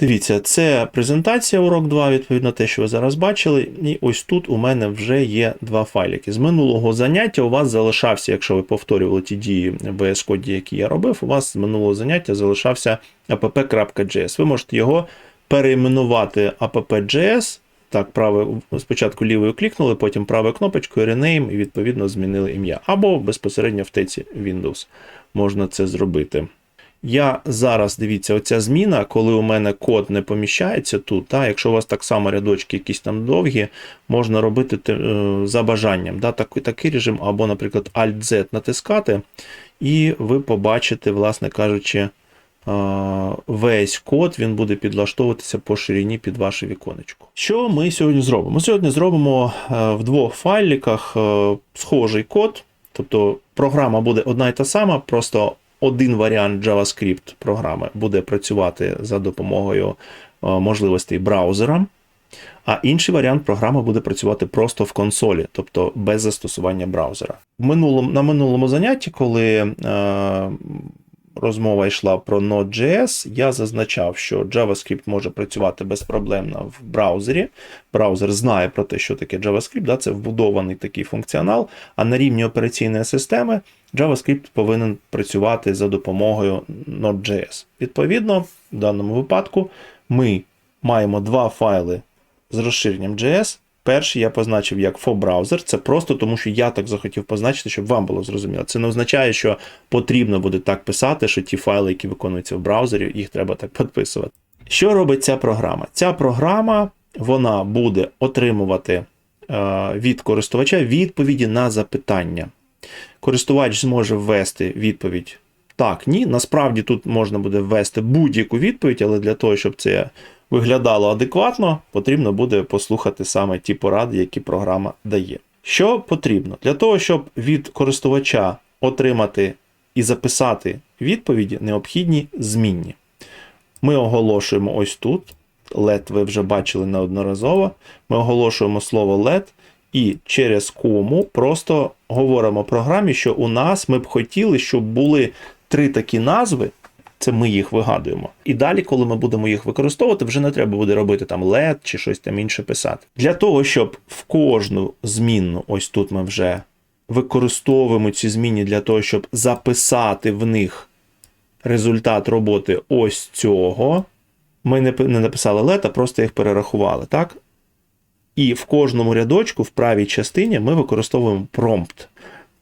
Дивіться, це презентація урок 2, відповідно те, що ви зараз бачили. І ось тут у мене вже є два файлики. З минулого заняття у вас залишався, якщо ви повторювали ті дії в VS Code, які я робив, у вас з минулого заняття залишався app.js. Ви можете його перейменувати app.js. Так, правою, спочатку лівою клікнули, потім правою кнопочкою Rename і відповідно змінили ім'я. Або безпосередньо в теці Windows можна це зробити. Я зараз, дивіться, оця зміна, коли у мене код не поміщається тут, та, якщо у вас так само рядочки якісь там довгі, можна робити е, за бажанням. Да, такий, такий режим, або, наприклад, Alt-Z натискати, і ви побачите, власне кажучи, е, весь код він буде підлаштовуватися по ширині під ваше віконечко. Що ми сьогодні зробимо? Ми сьогодні зробимо е, в двох файликах е, схожий код, тобто програма буде одна і та сама, просто один варіант JavaScript програми буде працювати за допомогою е, можливостей браузера, а інший варіант програми буде працювати просто в консолі, тобто без застосування браузера. В минулому, на минулому занятті, коли е, розмова йшла про Node.js, я зазначав, що JavaScript може працювати безпроблемно в браузері. Браузер знає про те, що таке JavaScript, да, це вбудований такий функціонал, а на рівні операційної системи JavaScript повинен працювати за допомогою Node.js. Відповідно, в даному випадку ми маємо два файли з розширенням JS. Перший я позначив як for-браузер. Це просто тому, що я так захотів позначити, щоб вам було зрозуміло. Це не означає, що потрібно буде так писати, що ті файли, які виконуються в браузері, їх треба так підписувати. Що робить ця програма? Ця програма вона буде отримувати е, від користувача відповіді на запитання. Користувач зможе ввести відповідь так, ні. Насправді тут можна буде ввести будь-яку відповідь, але для того, щоб це виглядало адекватно, потрібно буде послухати саме ті поради, які програма дає. Що потрібно? Для того, щоб від користувача отримати і записати відповіді, необхідні змінні. Ми оголошуємо ось тут. LED ви вже бачили неодноразово. Ми оголошуємо слово LED і через кому просто говоримо програмі, що у нас ми б хотіли, щоб були три такі назви. Це ми їх вигадуємо. І далі, коли ми будемо їх використовувати, вже не треба буде робити там LED чи щось там інше писати. Для того, щоб в кожну змінну, ось тут ми вже використовуємо ці зміни для того, щоб записати в них результат роботи ось цього. Ми не, не написали LED, а просто їх перерахували, так? І в кожному рядочку, в правій частині, ми використовуємо prompt.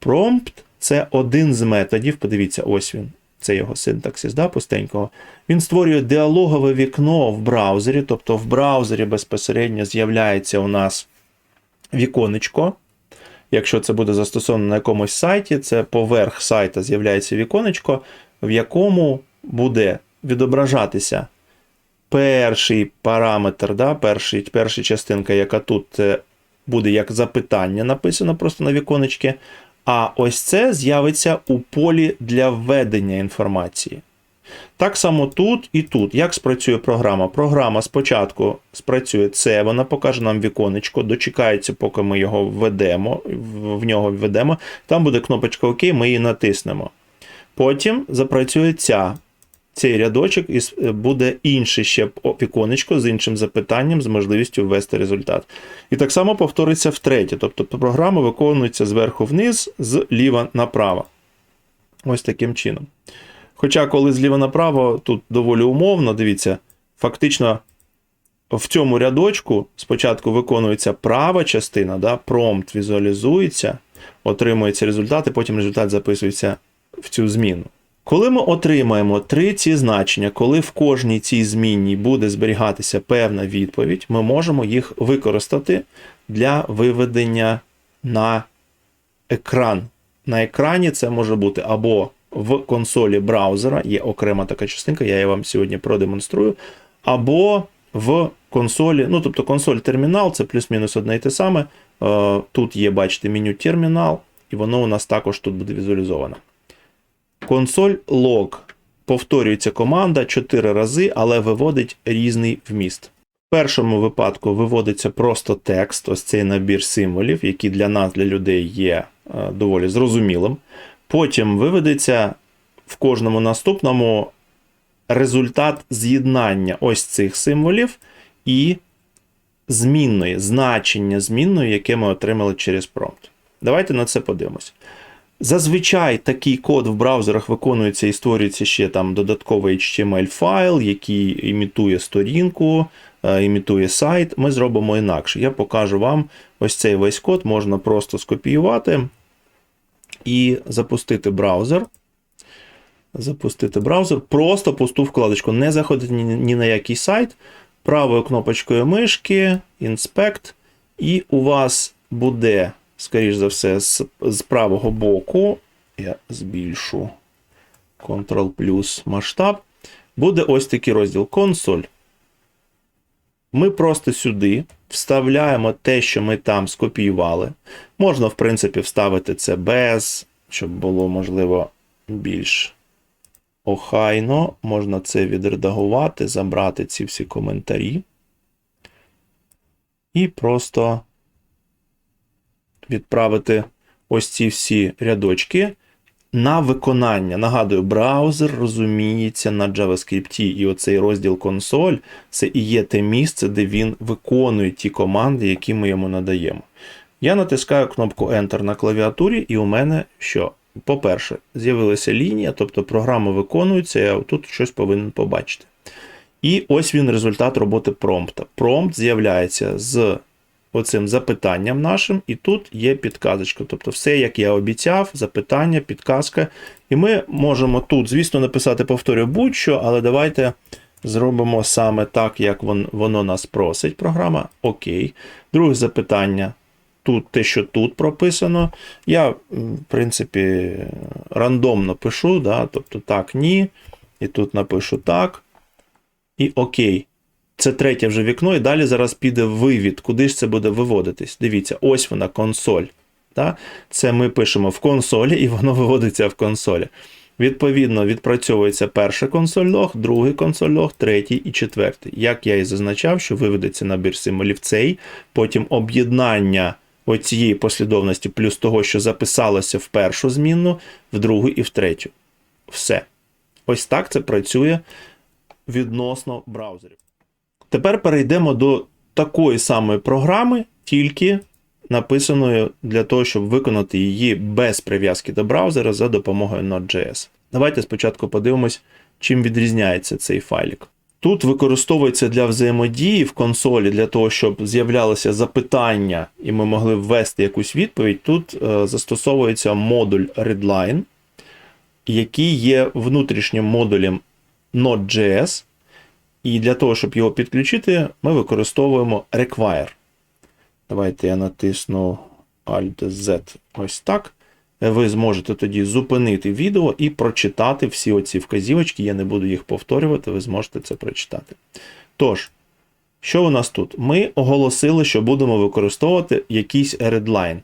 Prompt це один з методів. Подивіться, ось він. Це його синтаксис, да, пустенького. Він створює діалогове вікно в браузері, тобто в браузері безпосередньо з'являється у нас віконечко. Якщо це буде застосовано на якомусь сайті, це поверх сайта з'являється віконечко, в якому буде відображатися перший параметр, да, перший, перша частинка, яка тут е, буде як запитання, написано просто на віконечки. А ось це з'явиться у полі для введення інформації. Так само тут і тут. Як спрацює програма? Програма спочатку спрацює це, вона покаже нам віконечко, дочекається, поки ми його введемо, в нього введемо. Там буде кнопочка ОК, ми її натиснемо. Потім запрацює ця. Цей рядочок і буде інше ще віконечко з іншим запитанням, з можливістю ввести результат. І так само повториться втретє. Тобто програма виконується зверху вниз, зліва направо. Ось таким чином. Хоча, коли зліва направо, тут доволі умовно, дивіться, фактично в цьому рядочку спочатку виконується права частина, да, промпт візуалізується, отримується результат, і потім результат записується в цю зміну. Коли ми отримаємо три ці значення, коли в кожній цій змінній буде зберігатися певна відповідь, ми можемо їх використати для виведення на екран. На екрані це може бути або в консолі браузера, є окрема така частинка, я її вам сьогодні продемонструю, або в консолі, ну тобто консоль термінал, це плюс-мінус одне і те саме. Е, Тут є, бачите, меню термінал, і воно у нас також тут буде візуалізовано. Консоль лог. Повторюється команда 4 рази, але виводить різний вміст. В першому випадку виводиться просто текст, ось цей набір символів, який для нас, для людей, є е, доволі зрозумілим. Потім виведеться в кожному наступному результат з'єднання ось цих символів і змінної, значення змінної, яке ми отримали через промпт. Давайте на це подивимось. Зазвичай такий код в браузерах виконується і створюється ще там додатковий HTML файл, який імітує сторінку, е, імітує сайт. Ми зробимо інакше. Я покажу вам ось цей весь код, можна просто скопіювати і запустити браузер. Запустити браузер, просто пусту вкладочку. Не заходить ні, ні на який сайт. Правою кнопочкою мишки, Inspect, і у вас буде скоріш за все, з, з правого боку, я збільшу Ctrl плюс масштаб, буде ось такий розділ консоль. Ми просто сюди вставляємо те, що ми там скопіювали. Можна, в принципі, вставити це без, щоб було, можливо, більш охайно. Можна це відредагувати, забрати ці всі коментарі. І просто відправити ось ці всі рядочки на виконання. Нагадую, браузер розуміється на JavaScript, і оцей розділ консоль це і є те місце, де він виконує ті команди, які ми йому надаємо. Я натискаю кнопку Enter на клавіатурі, і у мене що? По-перше, з'явилася лінія, тобто програма виконується, я тут щось повинен побачити. І ось він результат роботи промпта. Промпт з'являється з оцим запитанням нашим, і тут є підказочка. Тобто, все, як я обіцяв, запитання, підказка. І ми можемо тут, звісно, написати, повторю, будь-що, але давайте зробимо саме так, як воно нас просить. Програма. Окей. Друге запитання. Тут те, що тут прописано. Я, в принципі, рандомно пишу, да? тобто так, ні. І тут напишу так. І окей. Це третє вже вікно, і далі зараз піде вивід. Куди ж це буде виводитись? Дивіться, ось вона консоль. Да? Це ми пишемо в консолі, і воно виводиться в консолі. Відповідно, відпрацьовується перший консоль-лог, другий консоль-лог, третій і четвертий. Як я і зазначав, що виведеться набір символів цей, потім об'єднання оцієї послідовності, плюс того, що записалося в першу змінну, в другу і в третю. Все. Ось так це працює відносно браузерів. Тепер перейдемо до такої самої програми, тільки написаної для того, щоб виконати її без прив'язки до браузера за допомогою Node.js. Давайте спочатку подивимось, чим відрізняється цей файлік. Тут використовується для взаємодії в консолі, для того, щоб з'являлося запитання, і ми могли ввести якусь відповідь. Тут е, застосовується модуль readline, який є внутрішнім модулем Node.js. І для того, щоб його підключити, ми використовуємо require. Давайте я натисну Alt-Z ось так. Ви зможете тоді зупинити відео і прочитати всі оці вказівочки. Я не буду їх повторювати, ви зможете це прочитати. Тож, що у нас тут? Ми оголосили, що будемо використовувати якийсь redline.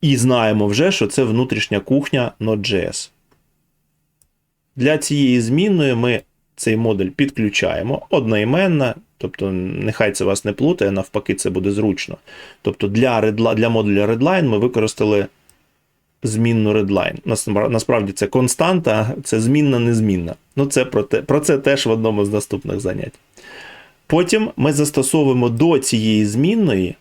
І знаємо вже, що це внутрішня кухня Node.js. Для цієї змінної ми цей модуль підключаємо одноіменна, тобто нехай це вас не плутає, навпаки, це буде зручно. Тобто для для модуля Redline ми використали змінну Redline. Насправді це константа, це змінна незмінна. Ну, це про, те, про це теж в одному з наступних занять. Потім ми застосовуємо до цієї змінної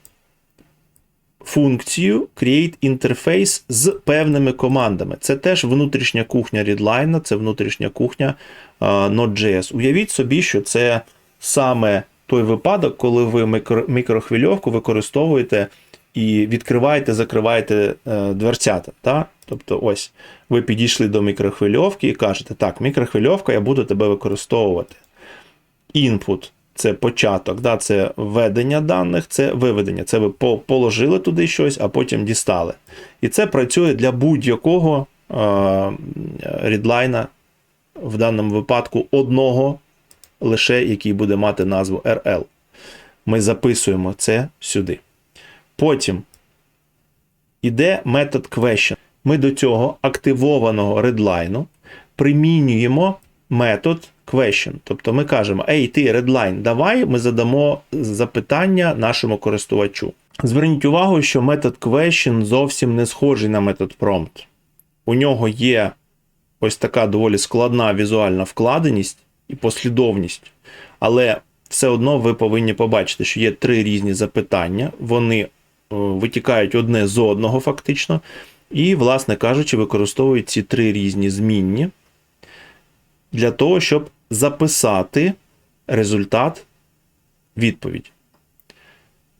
функцію Create Interface з певними командами. Це теж внутрішня кухня Redline, це внутрішня кухня Node.js. Уявіть собі, що це саме той випадок, коли ви мікрохвильовку використовуєте і відкриваєте, закриваєте е, дверцята. Так? Тобто, ось ви підійшли до мікрохвильовки і кажете, так, мікрохвильовка, я буду тебе використовувати. Input це початок, да, це введення даних, це виведення. Це ви положили туди щось, а потім дістали. І це працює для будь-якого рідлайна, в даному випадку одного, лише який буде мати назву RL. Ми записуємо це сюди. Потім іде метод question. Ми до цього активованого редлайну примінюємо метод question. Тобто ми кажемо, ей, ти Redline, давай ми задамо запитання нашому користувачу. Зверніть увагу, що метод question зовсім не схожий на метод prompt. У нього є ось така доволі складна візуальна вкладеність і послідовність, але все одно ви повинні побачити, що є три різні запитання, вони е, витікають одне з одного, фактично, і, власне кажучи, використовують ці три різні змінні для того, щоб записати результат відповіді.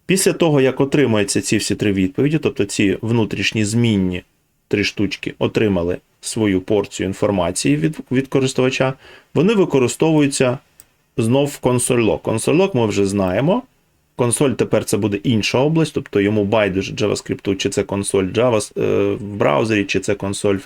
Після того, як отримаються ці всі три відповіді, тобто ці внутрішні змінні три штучки отримали свою порцію інформації від, від користувача, вони використовуються знов в консоль-лог. Консоль-лог ми вже знаємо. Консоль тепер це буде інша область, тобто йому байдуже JavaScript, чи це консоль Java е, в браузері, чи це консоль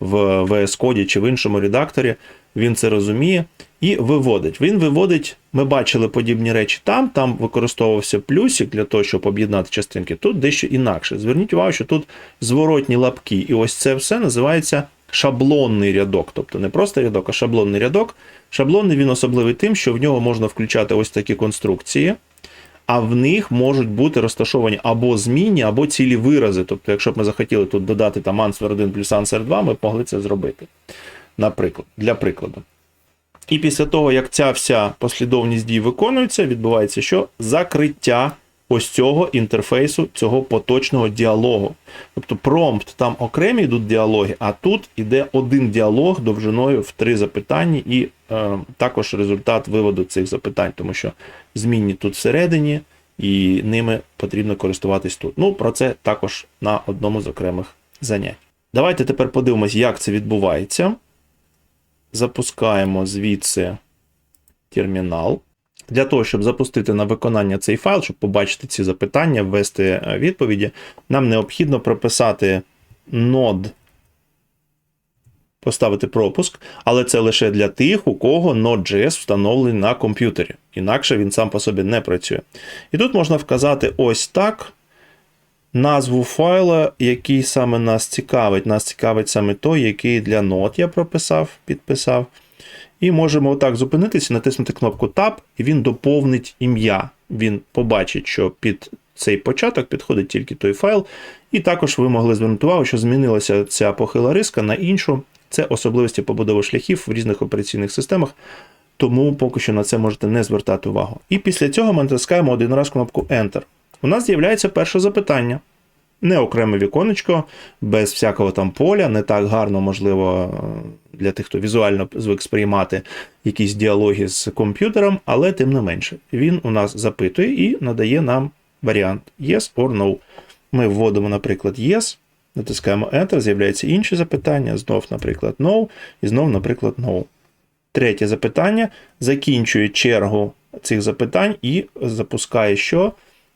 в VS Code, чи в іншому редакторі. Він це розуміє і виводить. Він виводить, ми бачили подібні речі там, там використовувався плюсик для того, щоб об'єднати частинки. Тут дещо інакше. Зверніть увагу, що тут зворотні лапки, і ось це все називається шаблонний рядок. Тобто не просто рядок, а шаблонний рядок. Шаблонний він особливий тим, що в нього можна включати ось такі конструкції. А в них можуть бути розташовані або змінні, або цілі вирази. Тобто, якщо б ми захотіли тут додати там answer 1 плюс answer 2, ми б могли це зробити. Наприклад, для прикладу. І після того, як ця вся послідовність дій виконується, відбувається що? Закриття ось цього інтерфейсу, цього поточного діалогу. Тобто промпт, там окремі йдуть діалоги, а тут іде один діалог довжиною в три запитання, і е, також результат виводу цих запитань, тому що змінні тут всередині, і ними потрібно користуватись тут. Ну, про це також на одному з окремих занять. Давайте тепер подивимось, як це відбувається. Запускаємо звідси термінал. Для того, щоб запустити на виконання цей файл, щоб побачити ці запитання, ввести е, відповіді, нам необхідно прописати node, поставити пропуск, але це лише для тих, у кого Node.js встановлений на комп'ютері. Інакше він сам по собі не працює. І тут можна вказати ось так. Назву файла, який саме нас цікавить. Нас цікавить саме той, який для Node я прописав, підписав. І можемо отак зупинитися, натиснути кнопку Tab, і він доповнить ім'я. Він побачить, що під цей початок підходить тільки той файл. І також ви могли звернути увагу, що змінилася ця похила риска на іншу. Це особливості побудови шляхів в різних операційних системах. Тому поки що на це можете не звертати увагу. І після цього ми натискаємо один раз кнопку Enter. У нас з'являється перше запитання. Не окреме віконечко, без всякого там поля, не так гарно, можливо, для тих, хто візуально звик сприймати якісь діалоги з комп'ютером, але тим не менше, він у нас запитує і надає нам варіант Yes or No. Ми вводимо, наприклад, Yes, натискаємо Enter, з'являється інше запитання, знов, наприклад, No, і знов, наприклад, No. Третє запитання закінчує чергу цих запитань і запускає що?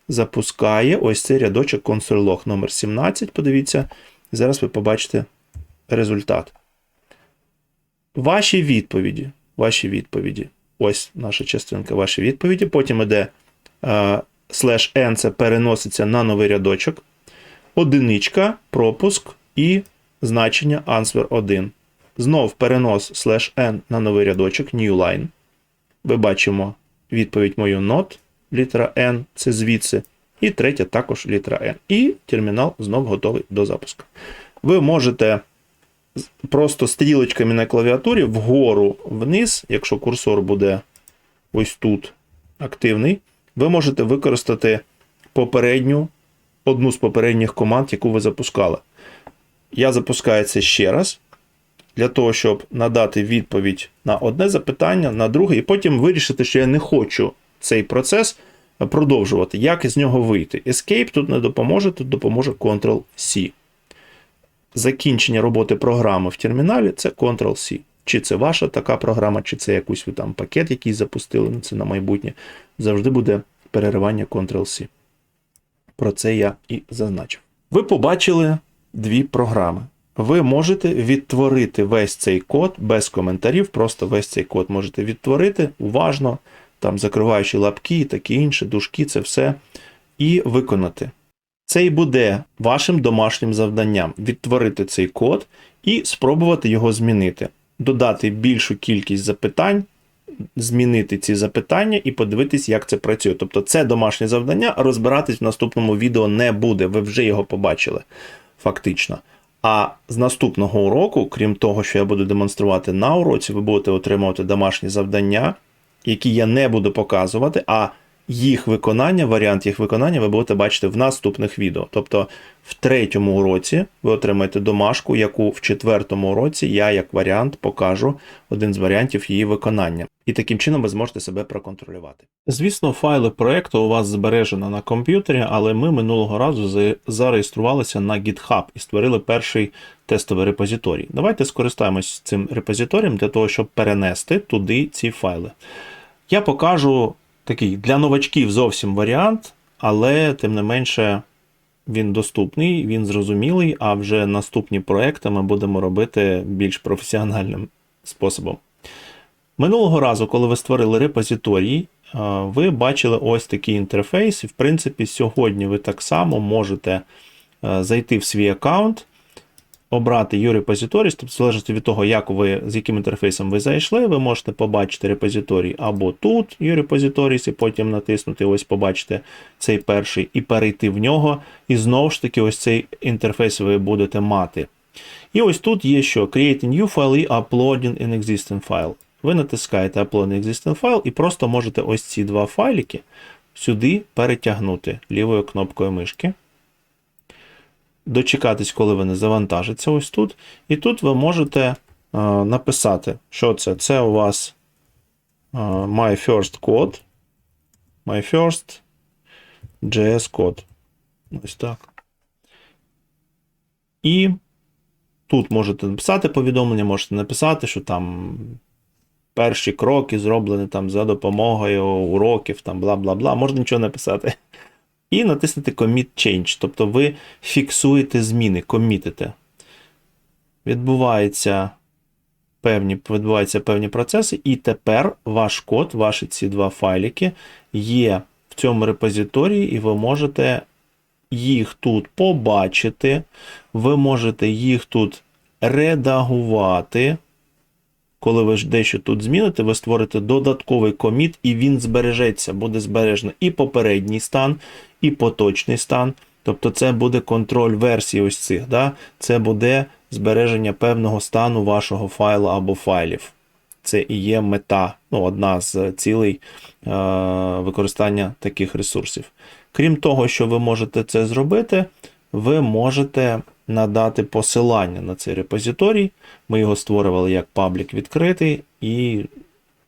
Запускає ось цей рядочок console.log номер 17. Подивіться, зараз ви побачите результат. Ваші відповіді. Ваші відповіді. Ось наша частинка, ваші відповіді. Потім іде слеш n, це переноситься на новий рядочок. Одиничка, пропуск і значення answer 1. Знов перенос слеш n на новий рядочок, new line. Ми бачимо відповідь мою not, літера N, це звідси. І третя також літера N. І термінал знов готовий до запуску. Ви можете просто стрілочками на клавіатурі вгору вниз, якщо курсор буде ось тут активний, ви можете використати попередню, одну з попередніх команд, яку ви запускали. Я запускаю це ще раз. Для того, щоб надати відповідь на одне запитання, на друге, і потім вирішити, що я не хочу цей процес продовжувати. Як із нього вийти? Escape тут не допоможе, тут допоможе Ctrl-C. Закінчення роботи програми в терміналі це Ctrl-C. Чи це ваша така програма, чи це якийсь ви там пакет, який запустили, ну, це на майбутнє. Завжди буде переривання Ctrl-C. Про це я і зазначив. Ви побачили дві програми. Ви можете відтворити весь цей код без коментарів, просто весь цей код можете відтворити уважно, там закриваючи лапки і таке інше, дужки, це все, і виконати. Це і буде вашим домашнім завданням відтворити цей код і спробувати його змінити, додати більшу кількість запитань, змінити ці запитання і подивитись, як це працює. Тобто, це домашнє завдання, розбиратись в наступному відео не буде. Ви вже його побачили, фактично. А з наступного уроку, крім того, що я буду демонструвати на уроці, ви будете отримувати домашні завдання, які я не буду показувати, а їх виконання, варіант їх виконання ви будете бачити в наступних відео. Тобто в третьому уроці ви отримаєте домашку, яку в четвертому уроці я як варіант покажу один з варіантів її виконання. І таким чином ви зможете себе проконтролювати. Звісно, файли проекту у вас збережено на комп'ютері, але ми минулого разу зареєструвалися на GitHub і створили перший тестовий репозиторій. Давайте скористаємось цим репозиторієм для того, щоб перенести туди ці файли. Я покажу такий для новачків зовсім варіант, але тим не менше він доступний, він зрозумілий, а вже наступні проекти ми будемо робити більш професіональним способом. Минулого разу, коли ви створили репозиторій, ви бачили ось такий інтерфейс, і в принципі, сьогодні ви так само можете е, зайти в свій аккаунт, обрати Repositories, тобто в залежності від того, як ви, з яким інтерфейсом ви зайшли, ви можете побачити репозиторій або тут Repositories, і потім натиснути, ось побачите цей перший, і перейти в нього. І знову ж таки, ось цей інтерфейс ви будете мати. І ось тут є що Create a new file і Uploading an existing file. Ви натискаєте Upload an existing file і просто можете ось ці два файлики сюди перетягнути лівою кнопкою мишки. Дочекатись, коли вони завантажаться ось тут. І тут ви можете е, написати, що це. Це у вас е, My First Code. My First JS Code. Ось так. І тут можете написати повідомлення, можете написати, що там перші кроки зроблені там за допомогою уроків, там бла бла бла. Можна нічого написати. І натиснути Commit Change. Тобто ви фіксуєте зміни, комітите. Відбувається певні, відбуваються певні процеси, і тепер ваш код, ваші ці два файлики є в цьому репозиторії, і ви можете їх тут побачити, ви можете їх тут редагувати. Коли ви ж дещо тут зміните, ви створите додатковий коміт, і він збережеться, буде збережено і попередній стан, і поточний стан. Тобто це буде контроль версій ось цих. Да? Це буде збереження певного стану вашого файлу або файлів. Це і є мета, ну, одна з цілей е, використання таких ресурсів. Крім того, що ви можете це зробити, ви можете надати посилання на цей репозиторій. Ми його створювали як паблік відкритий, і,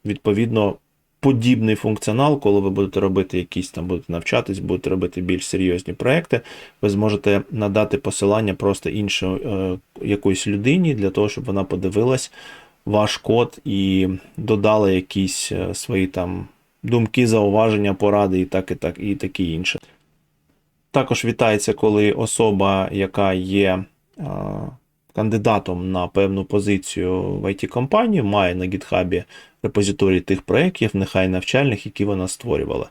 відповідно, подібний функціонал, коли ви будете робити якісь там, будете навчатись, будете робити більш серйозні проекти, ви зможете надати посилання просто іншій е, якоїсь людині для того, щоб вона подивилась ваш код і додала якісь е, свої там думки, зауваження, поради і так, і так, і таке інше. Також вітається, коли особа, яка є е, кандидатом на певну позицію в IT-компанії, має на GitHub репозиторій тих проєктів, нехай навчальних, які вона створювала.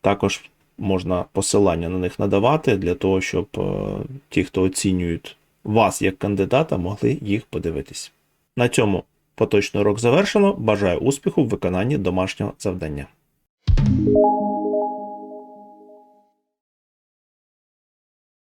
Також можна посилання на них надавати для того, щоб е, ті, хто оцінюють вас як кандидата, могли їх подивитись. На цьому поточний урок завершено. Бажаю успіху в виконанні домашнього завдання.